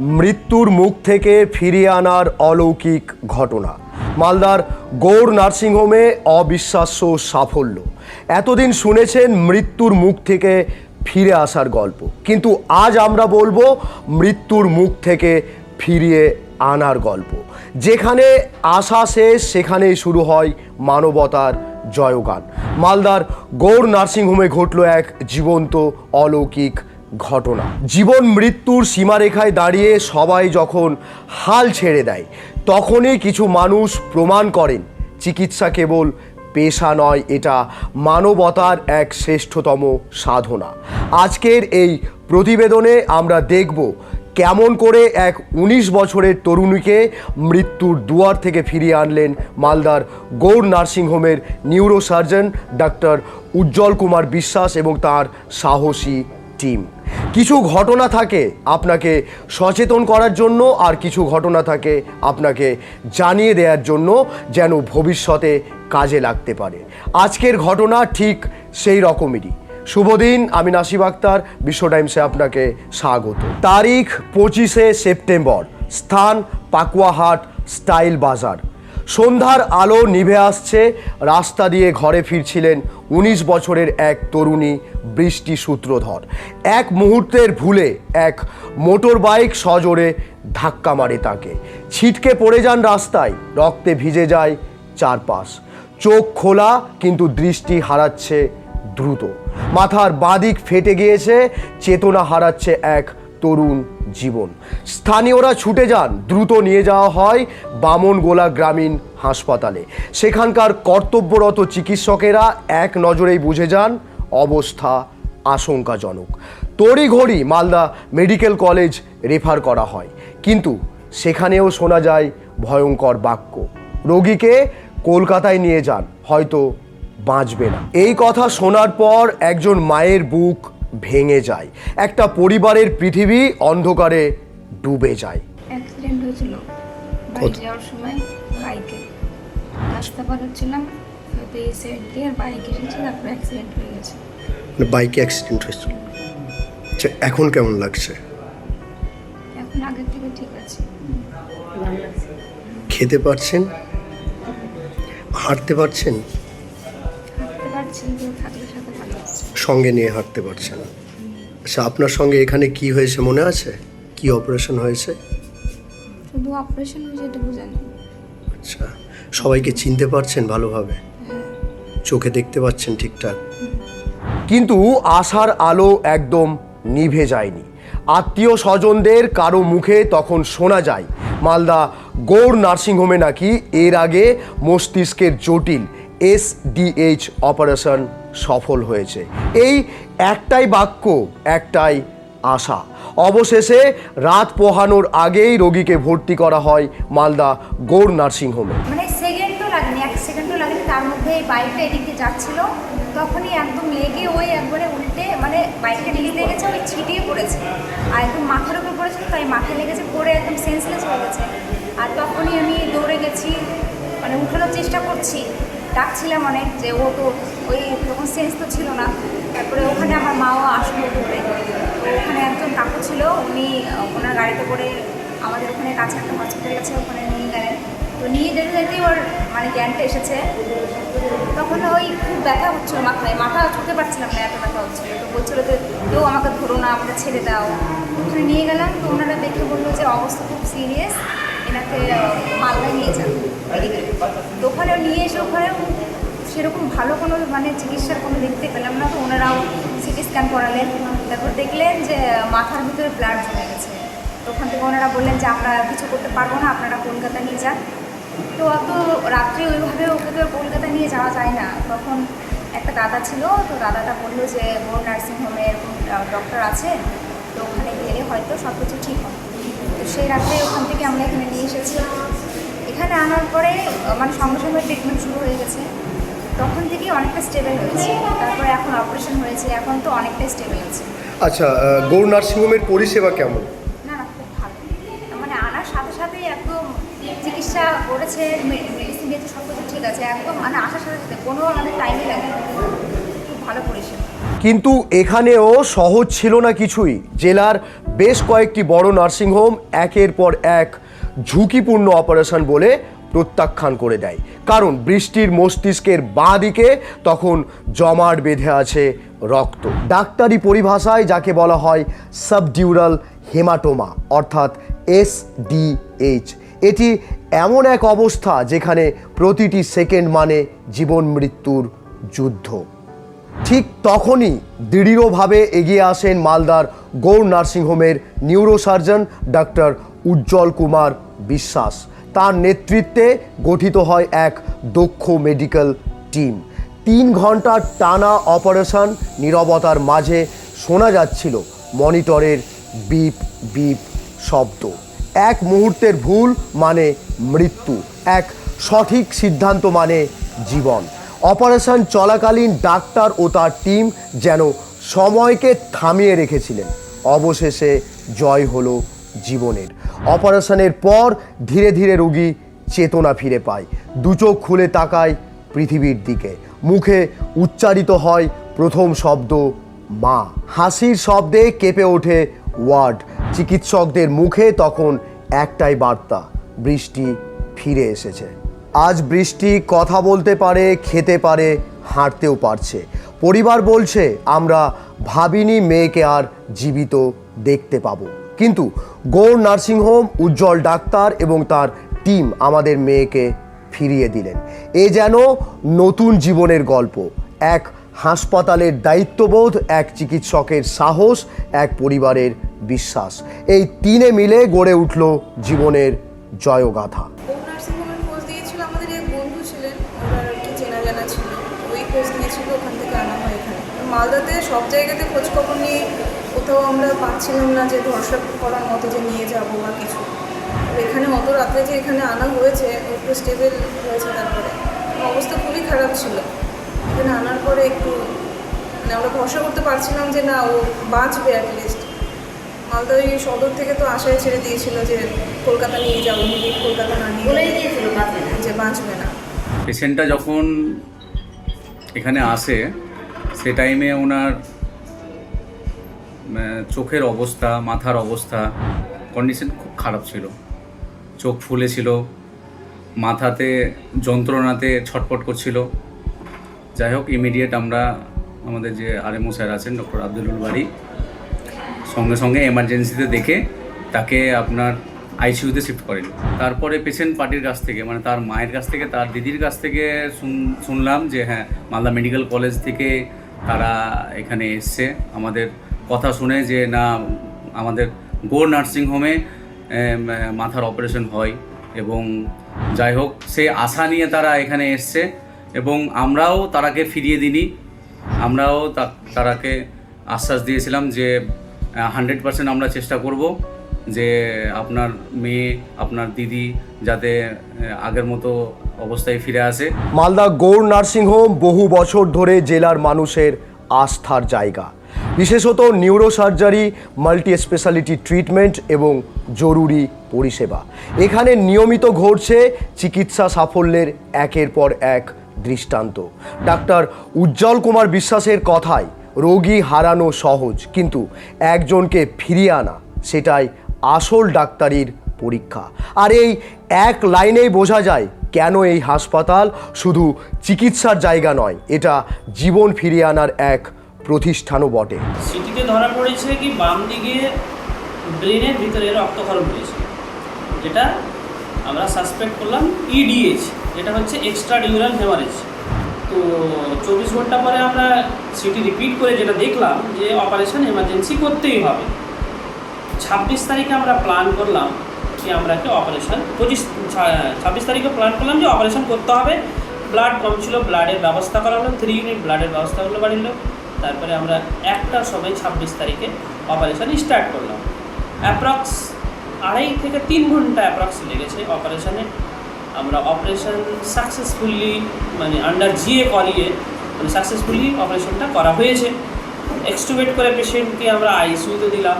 মৃত্যুর মুখ থেকে ফিরিয়ে আনার অলৌকিক ঘটনা। মালদার গৌড় নার্সিংহোমে অবিশ্বাস্য সাফল্য। এতদিন শুনেছেন মৃত্যুর মুখ থেকে ফিরে আসার গল্প। কিন্তু আজ আমরা বলব মৃত্যুর মুখ থেকে ফিরিয়ে আনার গল্প। যেখানে আশা শেষ, সেখানেই শুরু হয় মানবতার জয়গান। মালদার গৌড় নার্সিংহোমে ঘটল এক জীবন্ত অলৌকিক ঘটনা। জীবন মৃত্যুর সীমারেখায় দাঁড়িয়ে সবাই যখন হাল ছেড়ে দেয়, তখনই কিছু মানুষ প্রমাণ করেন, চিকিৎসা কেবল পেশা নয়, এটা মানবতার এক শ্রেষ্ঠতম সাধনা। আজকের এই প্রতিবেদনে আমরা দেখব কেমন করে এক ১৯ বছরের তরুণীকে মৃত্যুর দুয়ার থেকে ফিরিয়ে আনলেন মালদার গৌড় নার্সিংহোমের নিউরোসার্জন ডাক্তার উজ্জ্বল কুমার বিশ্বাস এবং তার সাহসী টিম। কিছু ঘটনা থাকে আপনাকে সচেতন করার জন্য আর কিছু ঘটনা থাকে আপনাকে জানিয়ে দেওয়ার জন্য যেন ভবিষ্যতে কাজে লাগতে পারে। আজকের ঘটনা ঠিক সেই রকমেরই। শুভ দিন, আমি নাসিব আক্তার, বিশ্ব টাইমসে আপনাকে স্বাগত। তারিখ পঁচিশে সেপ্টেম্বর, স্থান পাকুয়াহাট স্টাইল বাজার। সন্ধ্যার আলো নিভে আসছে। রাস্তা দিয়ে ঘরে ফিরছিলেন উনিশ বছরের এক তরুণী বৃষ্টি সূত্রধর। এক মুহূর্তের ভুলে এক মোটর বাইক সজোরে ধাক্কা মারে তাকে। ছিটকে পড়ে যান রাস্তায়, রক্তে ভিজে যায় চারপাশ। চোখ খোলা, কিন্তু দৃষ্টি হারাচ্ছে দ্রুত। মাথার বাদিক ফেটে গিয়েছে, চেতনা হারাচ্ছে এক তরুণ জীবন। স্থানীয়রা ছুটে যান, দ্রুত নিয়ে যাওয়া হয় বামনগোলা গ্রামীণ হাসপাতালে। সেখানকার কর্তব্যরত চিকিৎসকেরা এক নজরেই বুঝে যান, অবস্থা আশঙ্কাজনক। তড়িঘড়ি মালদা মেডিকেল কলেজ রেফার করা হয়। কিন্তু সেখানেও শোনা যায় ভয়ঙ্কর বাক্য। রোগীকে কলকাতায় নিয়ে যান, হয়তো বাঁচবে না। এই কথা শোনার পর একজন মায়ের বুক ভেঙে যায়। একটা পরিবারের পৃথিবী অন্ধকারে ডুবে যায়। অ্যাক্সিডেন্ট হয়েছিল। বাড়ি যাওয়ার সময় বাইকে। রাস্তা পার হচ্ছিলাম হয়তো এই সাইড দিয়ে বাইক এসেছে তারপর অ্যাক্সিডেন্ট হয়ে গেছে। মানে বাইকে অ্যাক্সিডেন্ট হয়েছিল আচ্ছা এখন কেমন লাগছে? এখন আগের থেকে ঠিক আছে। খেতে পারছেন? হাঁটতে পারছেন? হাঁটতে পারছি কেউ সঙ্গে নিয়ে হাঁটতে পারছে না। আচ্ছা আপনার সঙ্গে এখানে কি হয়েছে মনে আছে? কি অপারেশন হয়েছে? শুধু অপারেশন হয়েছে আচ্ছা সবাইকে চিনতে পারছেন ভালোভাবে? চোখে দেখতে পাচ্ছেন ঠিকঠাক? কিন্তু আশার আলো একদম নিভে যায়নি। আত্মীয় স্বজনদের কারও মুখে তখন শোনা যায় মালদা গৌড় নার্সিংহোমে নাকি এর আগে মস্তিষ্কের জটিল এসডিএইচ অপারেশন সফল হয়েছে। এই একটাই বাক্য, একটাই আশা। অবশেষে রাত পোহানোর আগেই রোগীকে ভর্তি করা হয় মালদা গৌড় নার্সিংহোমে মানে সেকেন্ডও লাগেনি, এক সেকেন্ডও লাগেনি, তার মধ্যে এই বাইকটা এদিক যাচ্ছিল, তখনই একদম লেগে ওই একবারে উল্টে মানে বাইকটা এদিকে লেগেছে ওই ছিটিয়ে পড়েছে। আর একদম মাথার উপর পড়েছিল তাই মাথায় লেগেছে, পড়ে একদম সেন্সলেস হয়ে গেছে। আর তখনই আমি দৌড়ে গেছি মানে উঠানোর চেষ্টা করছি ডাকছিলাম অনেক যে ও তো ওই তখন সেন্স তো ছিল না। তারপরে ওখানে আমার মাও আসলো ঘুরে তো ওখানে একজন কাকু ছিল, উনি ওনার গাড়িতে করে আমাদের ওখানে কাছে একটা হসপিটাল আছে ওখানে নিয়ে গেলেন। তো নিয়ে যেতে যেতেই ওর মানে জ্ঞানটা এসেছে। তখন ওই খুব ব্যথা হচ্ছিল মাথায়। মাথা ছুটে পারছিলাম না, এত ব্যথা হচ্ছিল। তো বলছিল যে, কেউ আমাকে ধরো না, আমাকে ছেড়ে দাও। ওখানে নিয়ে গেলাম তো ওনারা দেখে বলল যে, অবস্থা খুব সিরিয়াস আহ, মালদায় নিয়ে যান। তো ওখানে নিয়ে এসে ওখানেও সেরকম ভালো কোনো মানে চিকিৎসার কোনো দেখতে পেলাম না। তো ওনারাও সিটি স্ক্যান করালেন। তারপর দেখলেন যে মাথার ভিতরে ব্লাড জমে গেছে। তো ওখান থেকে ওনারা বললেন যে আমরা কিছু করতে পারব না। আপনারা কলকাতা নিয়ে যান। তো অত রাত্রে ওইভাবে ওকে তো কলকাতা নিয়ে যাওয়া যায় না। তখন একটা দাদা ছিল। তো দাদাটা বলল যে বোর্ড নার্সিং হোমে এরকম ডক্টর আছে। তো ওখানে গেলে হয়তো সব কিছু ঠিক হবে। সেই রাত্রে ওখান থেকে আমরা এখানে নিয়ে এসেছি। এখানে আনার পরে মানে সঙ্গে সঙ্গে ট্রিটমেন্ট শুরু হয়ে গেছে। তখন থেকে অনেকটা স্টেবল হয়েছে। তারপরে এখন অপারেশন হয়েছে। এখন তো অনেকটাই স্টেবল আছে। আচ্ছা গৌড় নার্সিংহোমের পরিষেবা কেমন? না না খুব ভালো। মানে আনার সাথে সাথেই একদম চিকিৎসা করেছে মেডিসিন দিয়েছে সব কিছু ঠিক আছে। একদম মানে আসার সাথে সাথে কোনো আমাদের টাইমই লাগে খুব ভালো পরিষেবা। কিন্তু এখানেও সহজ ছিল না কিছুই। জেলার বেশ কয়েকটি বড় নার্সিংহোম একের পর এক ঝুঁকিপূর্ণ অপারেশন বলে প্রত্যাখ্যান করে দেয়। কারণ বৃষ্টির মস্তিষ্কের বাঁ দিকে তখন জমাট বেঁধে আছে রক্ত। ডাক্তারি পরিভাষায় যাকে বলা হয় সাবডিউরাল হেমাটোমা, অর্থাৎ এস এসডিএইচ এটি এমন এক অবস্থা যেখানে প্রতিটি সেকেন্ড মানে জীবন মৃত্যুর যুদ্ধ। ঠিক তখনই দৃঢ়ভাবে এগিয়ে আসেন মালদার গৌর নার্সিংহোমের নিউরোসার্জন ডাক্তার উজ্জ্বল কুমার বিশ্বাস। তার নেতৃত্বে গঠিত হয় এক দক্ষ মেডিকেল টিম। তিন ঘণ্টার টানা অপারেশন নীরবতার মাঝে শোনা যাচ্ছিল মনিটরের বিপ বিপ শব্দ। এক মুহূর্তের ভুল মানে মৃত্যু, এক সঠিক সিদ্ধান্ত মানে জীবন। অপারেশন চলাকালীন ডাক্তার ও তার টিম যেন সময়কে থামিয়ে রেখেছিলেন। অবশেষে জয় হলো জীবনের। অপারেশনের পর ধীরে ধীরে রোগী চেতনা ফিরে পায়। দুচোখ খুলে তাকায় পৃথিবীর দিকে। মুখে উচ্চারিত হয় প্রথম শব্দ, মা। হাসির শব্দে কেঁপে ওঠে ওয়ার্ড। চিকিৎসকদের মুখে তখন একটাই বার্তা, বৃষ্টি ফিরে এসেছে। আজ বৃষ্টি, কথা বলতে পারে, খেতে পারে, হাঁটতেও পারছে। পরিবার বলছে, আমরা ভাবিনি মেয়েকে আর জীবিত দেখতে পাবো। কিন্তু গৌর নার্সিংহোম, উজ্জ্বল ডাক্তার এবং তার টিম আমাদের মেয়েকে ফিরিয়ে দিলেন। এ যেন নতুন জীবনের গল্প। এক হাসপাতালের দায়িত্ববোধ, এক চিকিৎসকের সাহস, এক পরিবারের বিশ্বাস। এই তিনে মিলে গড়ে উঠল জীবনের জয়গাথা। মালদাতে সব জায়গাতে খোঁজখবর নিয়ে কোথাও আমরা পাচ্ছিলাম না যে ভরসা করার মতো যে নিয়ে যাব বা কিছু। এখানে অত রাত্রে যে এখানে আনা হয়েছে একটু স্টেবল হয়েছে তারপরে। অবস্থা খুবই খারাপ ছিল। এখানে আনার পরে একটু মানে আমরা ভরসা করতে পারছিলাম যে না ও বাঁচবে অ্যাটলিস্ট মালদা ওই সদর থেকে তো আশায় ছেড়ে দিয়েছিল যে কলকাতা নিয়ে যাব ইমিডিয়েট কলকাতা না নিয়ে দিয়েছিল যে বাঁচবে না। পেশেন্টটা যখন এখানে আসে সে টাইমে ওনার চোখের অবস্থা, মাথার অবস্থা কন্ডিশন খুব খারাপ ছিল। চোখ ফুলেছিল মাথাতে যন্ত্রণাতে ছটপট করছিল। যাই হোক ইমিডিয়েট আমরা, আমাদের যে আরএমও স্যার আছেন ডক্টর আব্দুলুল বাড়ি সঙ্গে সঙ্গে এমার্জেন্সিতে দেখে তাকে আপনার আইসিইউতে শিফট করেন। তারপরে পেশেন্ট পার্টির কাছ থেকে মানে তার মায়ের কাছ থেকে, তার দিদির কাছ থেকে শুন- শুনলাম যে হ্যাঁ মালদা মেডিকেল কলেজ থেকে তারা এখানে এসছে। আমাদের কথা শুনে যে, না, আমাদের গোর নার্সিংহোমে মাথার অপারেশন হয়। এবং যাই হোক, সেই আশা নিয়ে তারা এখানে এসছে এবং আমরাও তারাকে ফিরিয়ে দিনি আমরাও তারাকে আশ্বাস দিয়েছিলাম যে হান্ড্রেড পার্সেন্ট আমরা চেষ্টা করব। যে আপনার মেয়ে, আপনার দিদি যাতে আগের মতো অবস্থায় ফিরে আসে। মালদা গৌর নার্সিংহোম বহু বছর ধরে জেলার মানুষের আস্থার জায়গা। বিশেষত নিউরোসার্জারি মাল্টি স্পেশালিটি ট্রিটমেন্ট এবং জরুরি পরিষেবা। এখানে নিয়মিত ঘটছে চিকিৎসা সাফল্যের একের পর এক দৃষ্টান্ত। ডাক্তার উজ্জ্বল কুমার বিশ্বাসের কথায়, রোগী হারানো সহজ, কিন্তু একজনকে ফিরিয়ে আনা, সেটাই আসল ডাক্তারির পরীক্ষা। আর এই এক লাইনেই বোঝা যায় কেন এই হাসপাতাল শুধু চিকিৎসার জায়গা নয়, এটা জীবন ফিরিয়ে আনার এক প্রতিষ্ঠানও বটে। সিটিতে ধরা পড়েছে কি বাম দিকে ব্রেনের ভিতরে রক্তক্ষরণ হয়েছে, যেটা আমরা সাসপেক্ট করলাম ইডিএইচ যেটা হচ্ছে এক্সট্রা ডিউরাল হেমারেজ তো চব্বিশ ঘণ্টা পরে আমরা সিটি রিপিট করে যেটা দেখলাম যে অপারেশন এমার্জেন্সি করতেই হবে। ছাব্বিশ তারিখে আমরা প্ল্যান করলাম যে আমরা কি অপারেশন পঁচিশ ছাব্বিশ তারিখে প্ল্যান করলাম যে অপারেশন করতে হবে। ব্লাড কম ছিল ব্লাডের ব্যবস্থা করা হলো থ্রি ইউনিট ব্লাডের ব্যবস্থা হলো বাড়ির তারপরে আমরা একটার সময় ছাব্বিশ তারিখে অপারেশন স্টার্ট করলাম। অ্যাপ্রক্স আড়াই থেকে তিন ঘণ্টা অ্যাপ্রক্স লেগেছে অপারেশনে আমরা অপারেশন সাকসেসফুলি মানে আন্ডার জিএ করিয়ে মানে সাকসেসফুলি অপারেশনটা করা হয়েছে। এক্সটুবেট করে পেশেন্টকে আমরা আইসিইউতে দিলাম।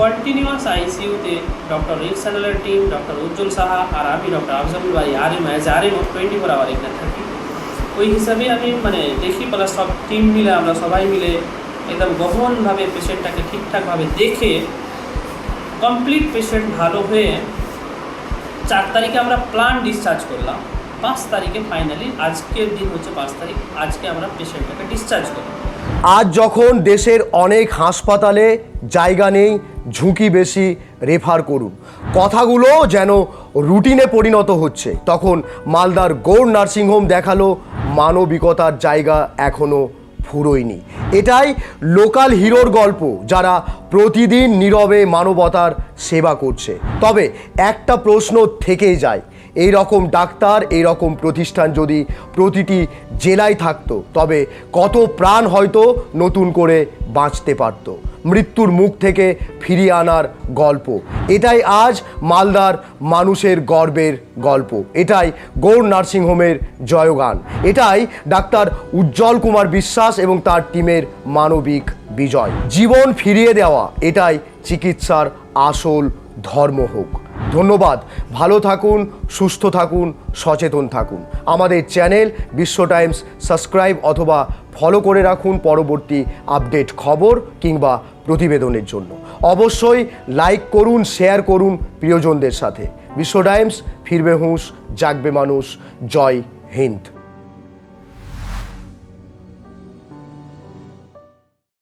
কন্টিনিউয়াস আইসিইউতে ডক্টর রিক স্যানেলের টিম ডক্টর উজ্জ্বল সাহা আর আমি doctor Afzalul Bari R M as R M twenty four hour এখানে থাকি। ওই হিসাবে আমি মানে দেখি প্লাস সব টিম মিলে, আমরা সবাই মিলে একদম গহনভাবে পেশেন্টটাকে ঠিকঠাকভাবে দেখে কমপ্লিট পেশেন্ট ভালো হয়ে চার তারিখে আমরা প্ল্যান ডিসচার্জ করলাম। পাঁচ তারিখে ফাইনালি আজকের দিন হচ্ছে পাঁচ তারিখ, আজকে আমরা পেশেন্টটাকে ডিসচার্জ করলাম। আজ যখন দেশের অনেক হাসপাতালে জায়গা নেই, ঝুঁকি বেশি রেফার করুন। কথাগুলো যেন রুটিনে পরিণত হচ্ছে। তখন মালদার গৌড় নার্সিংহোম দেখাল, মানবিকতার জায়গা এখনও ফুরোয়নি। এটাই লোকাল হিরোর গল্প, যারা প্রতিদিন নীরবে মানবতার সেবা করছে। তবে একটা প্রশ্ন থেকেই যায় এই রকম ডাক্তার এই রকম প্রতিষ্ঠান যদি প্রতিটি জেলায় থাকতো, তবে কত প্রাণ হয়তো নতুন করে বাঁচতে পারত। মৃত্যুর মুখ থেকে ফিরিয়ে আনার গল্প। এটাই আজ মালদার মানুষের গর্বের গল্প। এটাই গৌড় নার্সিংহোমের জয়গান। এটাই ডাক্তার উজ্জ্বল কুমার বিশ্বাস এবং তার টিমের মানবিক বিজয়। জীবন ফিরিয়ে দেওয়া, এটাই চিকিৎসার আসল ধর্ম হোক। ধন্যবাদ। ভালো থাকুন, সুস্থ থাকুন, সচেতন থাকুন। আমাদের চ্যানেল বিশ্ব টাইমস সাবস্ক্রাইব অথবা ফলো করে রাখুন পরবর্তী আপডেট খবর কিংবা প্রতিবেদনের জন্য। অবশ্যই লাইক করুন, শেয়ার করুন প্রিয়জনদের সাথে। বিশ্ব টাইমস, ফিরবে হুঁশ, জাগবে মানুষ। জয় হিন্দ।